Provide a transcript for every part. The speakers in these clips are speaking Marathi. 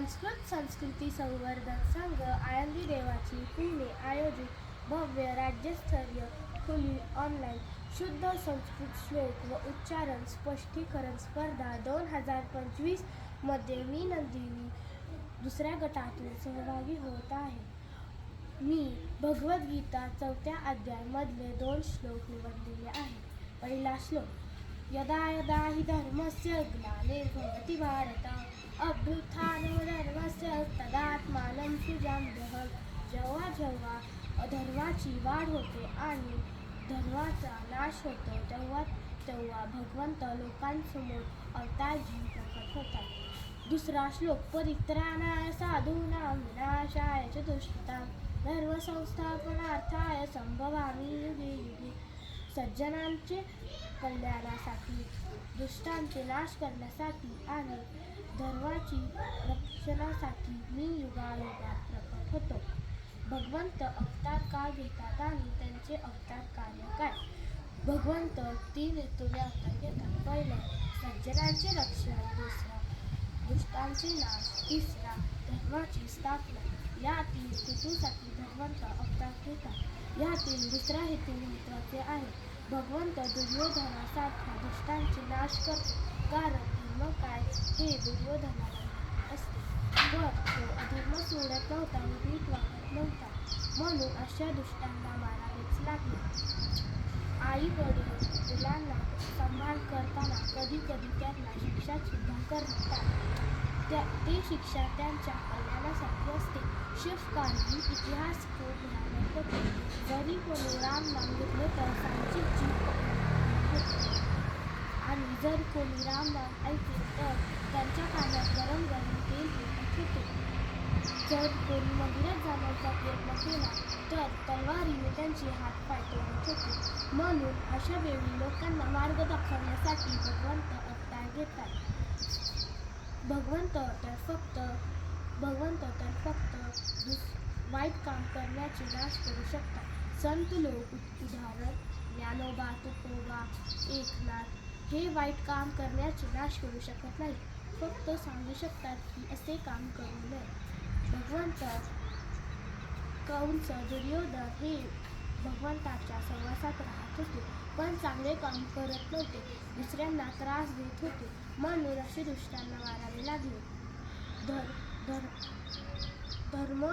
संस्कृत संस्कृती संवर्धन संघ आळंदी देवाची पुणे आयोजित भव्य राज्यस्तरीय खुली ऑनलाईन शुद्ध संस्कृत श्लोक व उच्चारण स्पष्टीकरण स्पर्धा दोन हजार पंचवीसमध्ये मी नंदिनी दुसऱ्या गटातून सहभागी होत आहे. मी भगवद्गीता चौथ्या अध्यायामधले दोन श्लोक निवडलेले आहेत. पहिला श्लोक यदा यदा हि धर्मस्य ग्लानिर्भवति भारत। अभ्युत्थानधर्मस्य तदात्मानं सृजाम्यहं। जेव्हा जेव्हा अधर्माची वाढ होते आणि धर्माचा नाश होतो तेव्हा तेव्हा भगवंत लोकांसमोर अवतारजी प्रकट होतात. दुसरा श्लोक परित्राणाय साधूनां विनाशाय च दुष्टां धर्मसंस्थापनार्थाय संभवामी युगे युगे। सज्जनांचे कल्याणासाठी दुष्टांचे नाश करण्यासाठी आणि धर्माची रक्षणासाठी मी युगायुगात प्रकट होतो. भगवंत अवतार का घेतात आणि त्यांचे अवतार कार्य काय? भगवंत तीन ऋतूने अवतार घेतात. पहिलं सज्जनांचे रक्षण दुसरं दुष्टांचे नाश तिसरा धर्माची स्थापना. या तीन ऋतूसाठी भगवंत अवतार घेतात. यातील दुसरा हेतू महत्त्वाचे आहे भगवंत दुर्योधनासारख्या दुष्टांची नाश करतो. कारण धर्म काय? हे दुर्योधनाला असते व तो अधर्म सोडत नव्हता व नीट वागत नव्हता. म्हणून अशा दुष्टांना मारावेच लागले. आई वडील मुलांना सांभाळ करताना कधी कधी त्यांना शिक्षा सुद्धा करतात. त्या ते शिक्षा त्यांच्या कल्याणासाठी असते. शिवकालीन इतिहास खूप भयानक होते. जरी कोणी राम नाम घेतले तर त्यांची जीव आणि जर कोणी राम नाम ऐकले तर त्यांच्या कानात गरम गरम तेल पेटत होते जर कोणी मंदिरात जाण्याचा प्रयत्न केला तर तलवारीने त्यांचे हात पाय तोडत होते म्हणून अशा वेळी लोकांना मार्ग दाखवण्यासाठी भगवंत अवतार घेतात. भगवंत तर फक्त भगवंत फक्त दुस वाईट काम करण्याचे नाश करू शकतात संत लोक उदाहरण ज्ञानोबा तुकोबा एकनाथ हे वाईट काम करण्याचे नाश करू शकत नाही फक्त सांगू शकतात की असे काम करू नये. भगवंत कंस दुर्योधन हे भगवंताच्या सहवासात राहत होते पण चांगले काम करत नव्हते. दुसऱ्यांना त्रास देत होते. म्हणून असे दुष्टांना मारावे लागले. धर धर धर्म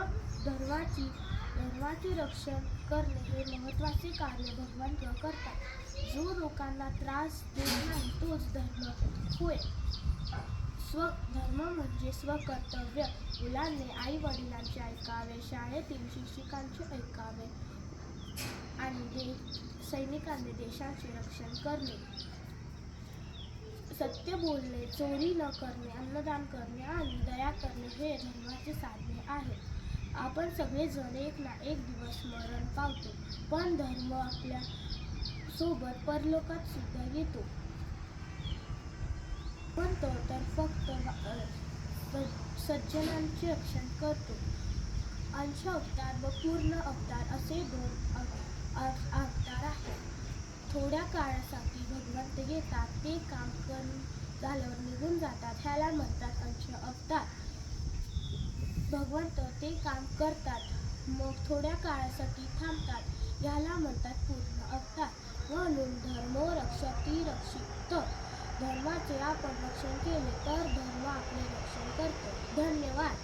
धर्माची धर्माचे रक्षण करणे हे महत्त्वाचे कार्य भगवंत करतात. जो लोकांना त्रास देत नाही तोच धर्म होय. स्व धर्म म्हणजे स्वकर्तव्य. मुलांनी आई वडिलांचे ऐकावे शाळेतील शिक्षिकांचे ऐकावे आणि दे सैनिकांनी देशाचे रक्षण करणे. सत्य बोलणे चोरी न करणे अन्नदान करणे आणि दया करणे हे धर्माचे साधने आहे आपण सगळेजण एक ना एक दिवस मरण पावतो. पण धर्म आपल्यासोबत परलोकात सुद्धा येतो. पण तो तर फक्त सज्जनांचे रक्षण करतो. अंश अवतार व पूर्ण अवतार असे दोन अवतार आहेत. थोड्या काळासाठी भगवंत येतात. ते काम करून झाल्यावर निघून जातात. ह्याला म्हणतात अंश अवतार. भगवंत ते काम करतात. मग थोड्या काळासाठी थांबतात. याला म्हणतात पूर्ण अवतार. म्हणून धर्मो रक्षती रक्षित. धर्माचे आपण रक्षण केले तर धर्म आपले रक्षण करतो. धन्यवाद.